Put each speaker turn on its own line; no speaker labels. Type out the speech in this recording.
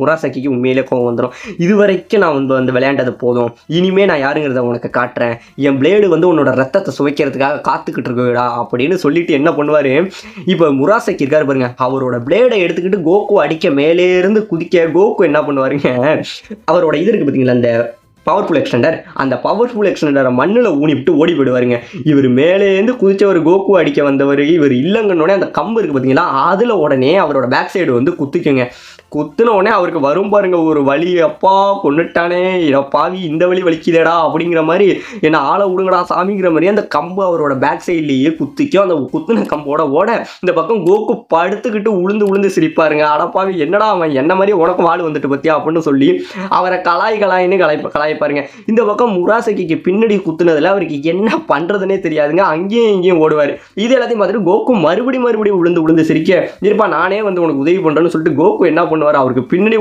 முராசக்கிக்கு உண்மையிலே கோவம் வந்துடும் இது வரைக்கும் நான் வந்து வந்து விளையாண்டது போதும். இனிமே நான் யாருங்கிறத உனக்கு காட்டுறேன். என் பிளேடு வந்து உன்னோட ரத்தத்தை சுவைக்கிறதுக்காக காத்துக்கிட்டு இருக்குடா அப்படின்னு சொல்லிட்டு என்ன பண்ணுவார்? இப்போ முராசக்கி இருக்காரு பாருங்க. அவரோட பிளேடை எடுத்துக்கிட்டு கோகு அடிக்க மேலே இருந்து குதிக்க கோகு என்ன பண்ணுவாருங்க? அவரோட இது இருக்கு பார்த்தீங்களா அந்த பவர்ஃபுல் எக்ஸ்டெண்டர் அந்த பவர்ஃபுல் எக்ஸ்டெண்டரை மண்ணில் ஊனி விட்டு ஓடி போயிடுவாருங்க இவர் மேலேருந்து குதிச்சவர் கோகு அடிக்க வந்தவர் இவர் இல்லைங்கன்னொடனே அந்த கம்பு இருக்குது பார்த்தீங்களா அதில் உடனே அவரோட பேக் சைடு வந்து குத்திக்குங்க. குத்துன உடனே அவருக்கு வரும் பாருங்க ஒரு வழி அப்பா கொண்டுட்டானே பாவி இந்த வழி வலிக்குதேடா அப்படிங்கிற மாதிரி என்ன ஆளை விடுங்கடா சாமிங்கிற மாதிரி அந்த கம்பு அவரோட பேக் சைட்லேயே குத்திக்கும். அந்த குத்துன கம்போட ஓட இந்த பக்கம் கோகு படுத்துக்கிட்டு உளுந்து உளுந்து சிரிப்பாருங்க. அடப்பாவி என்னடா அவன் என்ன மாதிரி உனக்கும் வாழ் வந்துட்டு பத்தியா? அப்படின்னு சொல்லி அவரை கலாய் கலாயின்னு கலாய் பாருங்க. இந்த பக்கம் முராசகிக்கு பின்னாடி குத்துனதுல அவருக்கு என்ன பண்றதுன்னே தெரியாதுங்க. அங்கேயும் இங்கேயும் ஓடுவார். இது எல்லாத்தையும் பார்த்துட்டு கோகு மறுபடி மறுபடியும் விழுந்து விழுந்து சிரிக்க இருப்பா நானே வந்து உனக்கு உதவி பண்றேன்னு சொல்லிட்டு கோகு என்ன பண்ணுவார்? அவருக்கு பின்னாடி